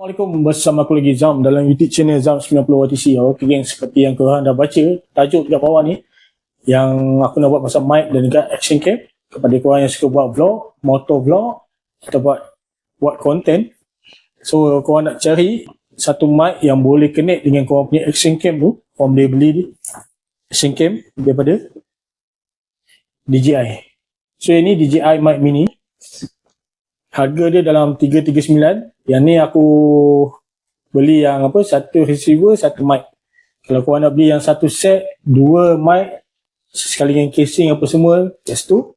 Assalamualaikum bersama aku lagi Zam dalam YouTube channel Zam 90 WTC. Okey geng, seperti yang korang dah baca tajuk dekat bawah ni yang aku nak buat pasal mic dan juga action cam kepada korang yang suka buat vlog, motor vlog atau buat buat content. So korang nak cari satu mic yang boleh connect dengan korang punya action cam tu, korang boleh beli action cam daripada DJI. So ini DJI mic mini. Harga dia dalam 339. Yang ni aku beli yang apa satu receiver, satu mic. Kalau korang nak beli yang satu set, dua mic sekali dengan casing apa semua, just tu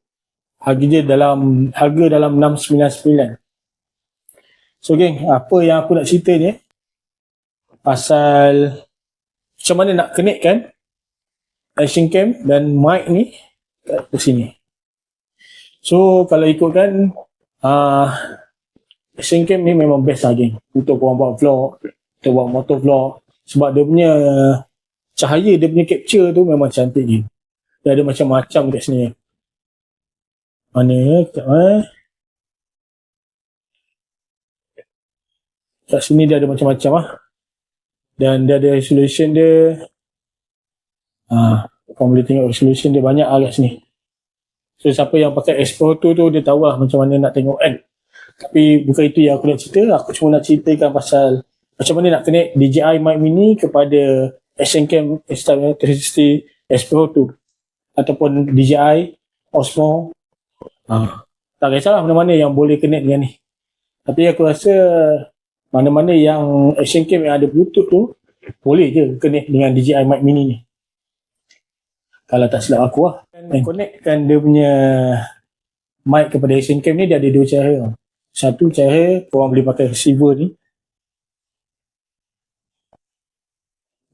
harga dia dalam harga dalam 699. So geng, apa yang aku nak cerita ni pasal macam mana nak connect kan action cam dan mic ni kat sini. So kalau ikutkan uh, action cam ni memang best lah geng untuk korang buat vlog atau buat motor vlog sebab dia punya cahaya dia punya capture tu memang cantik geng. Dia ada macam-macam kat sini. Mana? Sekejap eh. Kat sini dia ada macam-macam ah. Dan dia ada resolution dia. Ah, kau boleh tengok resolution dia banyak lah kat sini. So siapa yang pakai X-Pro tu tu dia tahu lah macam mana nak tengok kan. Tapi bukan itu yang aku nak cerita. Aku cuma nak ceritakan pasal macam mana nak connect DJI Mic Mini kepada Action Cam Insta360 X-Pro tu. Ataupun DJI Osmo. Ha. Tak kisahlah mana-mana yang boleh connect dengan ni. Tapi aku rasa mana-mana yang Action Cam yang ada Bluetooth tu boleh je connect dengan DJI Mic Mini ni. Kalau tak silap aku lah. Dan connectkan dia punya mic kepada Action Cam ni dia ada dua cara. Satu cara korang boleh pakai receiver ni.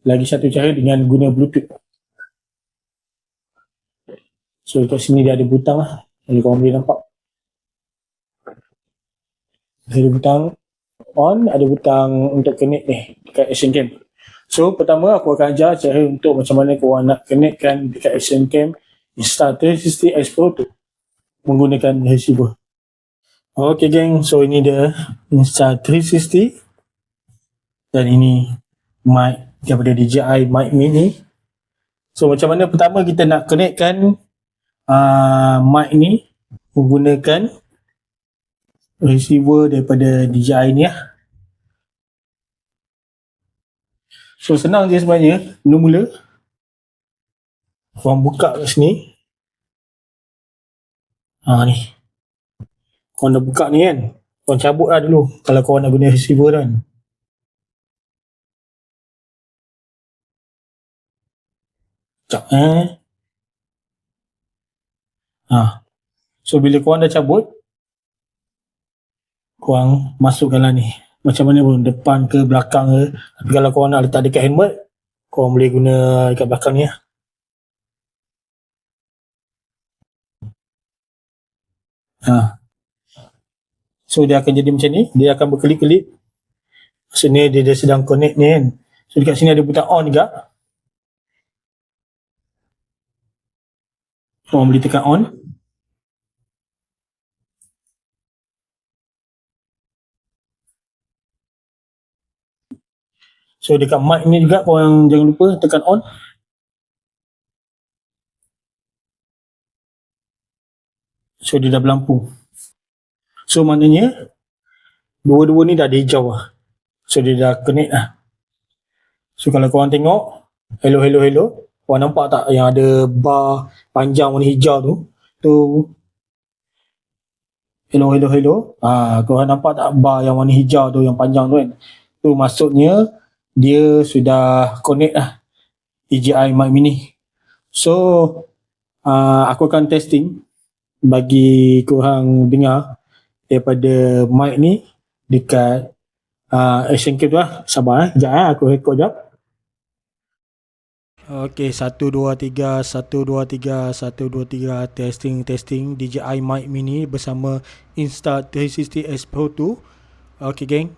Lagi satu cara dengan guna Bluetooth. So kat sini dia ada butang lah. Jadi korang boleh nampak. Ada butang on, ada butang untuk connect ni dekat Action Cam. So pertama aku akan ajar cara untuk macam mana korang nak connectkan dekat Action Cam Insta360 X Pro tu menggunakan receiver. Okay geng, so ini dia Insta360 dan ini mic daripada DJI mic mini. So macam mana pertama kita nak connectkan uh, mic ni menggunakan receiver daripada DJI ni lah. So senang je sebenarnya. Mula-mula korang buka kat sini. Ha ni. Korang dah buka ni kan? Korang cabut lah dulu. Kalau korang nak guna receiver kan? Sekejap eh. Ha. So bila korang dah cabut korang masukkanlah ni macam mana pun depan ke belakang ke. Tapi kalau korang nak letak dekat helmet korang boleh guna dekat belakang ni lah. Ha. so dia akan jadi macam ni. Dia akan berkelip-kelip. Maksudnya dia, dia sedang connect ni kan. So dekat sini ada butang on juga. Korang boleh tekan on So dekat mic ni juga korang jangan lupa tekan on. So dia dah berlampu. So maknanya dua-dua ni dah hijau lah. So dia dah connect lah. So kalau korang tengok hello hello hello korang nampak tak yang ada bar panjang warna hijau tu tu hello hello hello ah korang nampak tak bar yang warna hijau tu yang panjang tu kan tu maksudnya dia sudah connect lah DJI Mic Mini. So, uh, aku akan testing bagi korang dengar daripada mic ni dekat uh, action cam tu lah. Sabar eh. Sekejap eh. Aku record sekejap. Okay, 1, 2, 3, 1, 2, 3, 1, 2, 3, testing, testing DJI Mic Mini bersama Insta360 S Pro 2 Okay geng,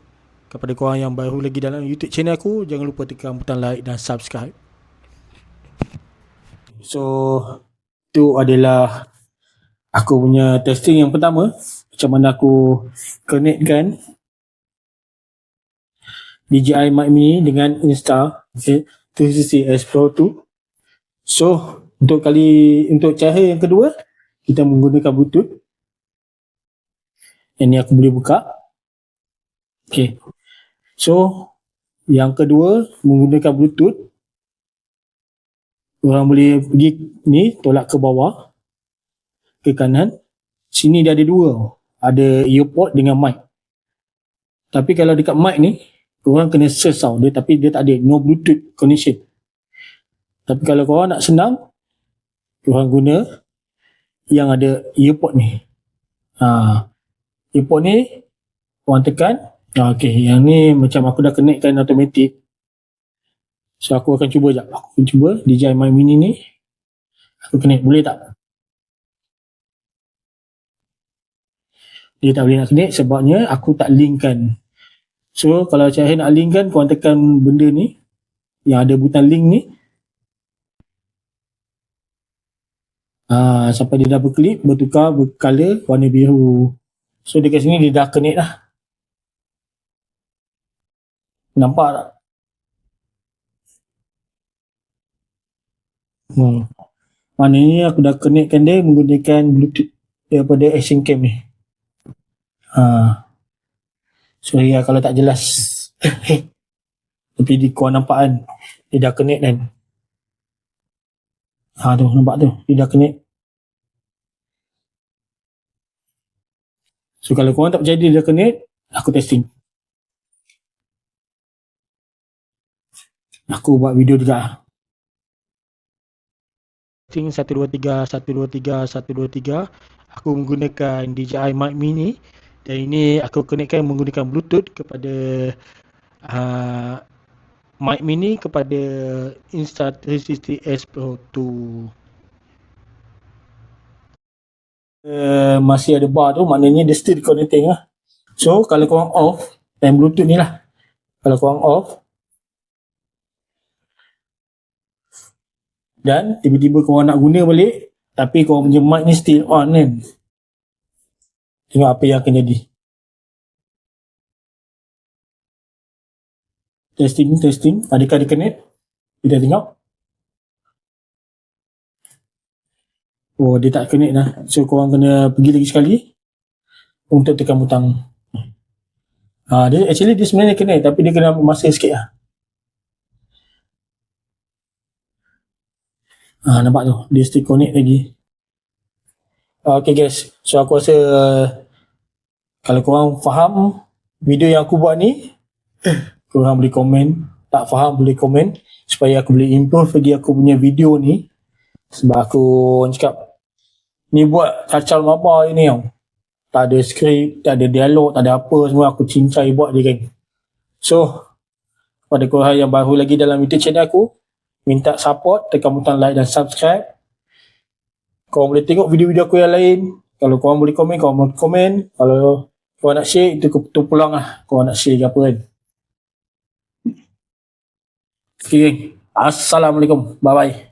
kepada korang yang baru lagi dalam YouTube channel aku jangan lupa tekan butang like dan subscribe. So tu adalah aku punya testing yang pertama. Macam mana aku connectkan DJI Mic Mini dengan Insta okay, 360 S Pro 2 so untuk kali untuk cara yang kedua kita menggunakan bluetooth. Yang ni aku boleh buka. Okay. So yang kedua menggunakan bluetooth. Orang boleh pergi ni tolak ke bawah ke kanan. Sini dia ada dua. Ada earpod dengan mic. Tapi kalau dekat mic ni orang kena search tau dia tapi dia tak ada. No bluetooth connection. Tapi kalau korang nak senang korang guna yang ada earpod ni. Ha, earpod ni korang tekan ha, ok yang ni macam aku dah connectkan automatic. So aku akan cuba jap. Aku akan cuba DJI Mic Mini ni. Aku connect boleh tak? Dia tak boleh nak connect sebabnya aku tak linkkan. So kalau cahaya nak linkkan korang tekan benda ni. Yang ada butang link ni. Ha, sampai dia dah berkelip bertukar bercolor warna biru. So dekat sini dia dah connect lah nampak tak hmm. maknanya aku dah connectkan dia menggunakan bluetooth daripada action cam ni Ha. Sorry lah kalau tak jelas. Tapi di kau nampak kan. Dia dah connect kan. Ha tu nampak tu. Dia dah connect. So kalau korang tak percaya dia dah connect. Aku testing. Aku buat video juga. Testing 123, 123, 123. Aku menggunakan DJI Mic Mini dan ini aku connectkan menggunakan bluetooth kepada uh, mic mini kepada Insta360S Pro 2 uh, masih ada bar tu maknanya dia still connecting lah so kalau korang off dan bluetooth ni lah kalau korang off dan tiba-tiba korang nak guna balik tapi korang punya mic ni still on kan Tengok apa yang akan jadi. Testing, testing. Adakah dia connect? Kita tengok. Oh, dia tak connect lah. So, korang kena pergi lagi sekali untuk tekan butang. Ha, dia, actually, dia sebenarnya connect tapi dia kena masa sikit lah. Ha, nampak tu. Dia still connect lagi. Okay guys, so aku rasa kalau korang faham video yang aku buat ni, korang boleh komen. Tak faham boleh komen supaya aku boleh improve lagi aku punya video ni. Sebab aku cakap, ni buat kacau apa ini tau. Tak ada skrip, tak ada dialog, tak ada apa semua aku cincai buat je kan. So, pada korang yang baru lagi dalam YouTube channel aku, minta support, tekan butang like dan subscribe. Korang boleh tengok video-video aku yang lain. Kalau korang boleh komen, korang boleh komen. Kalau kau nak share itu tu pulang lah kau nak share ke apa kan okay. Assalamualaikum bye bye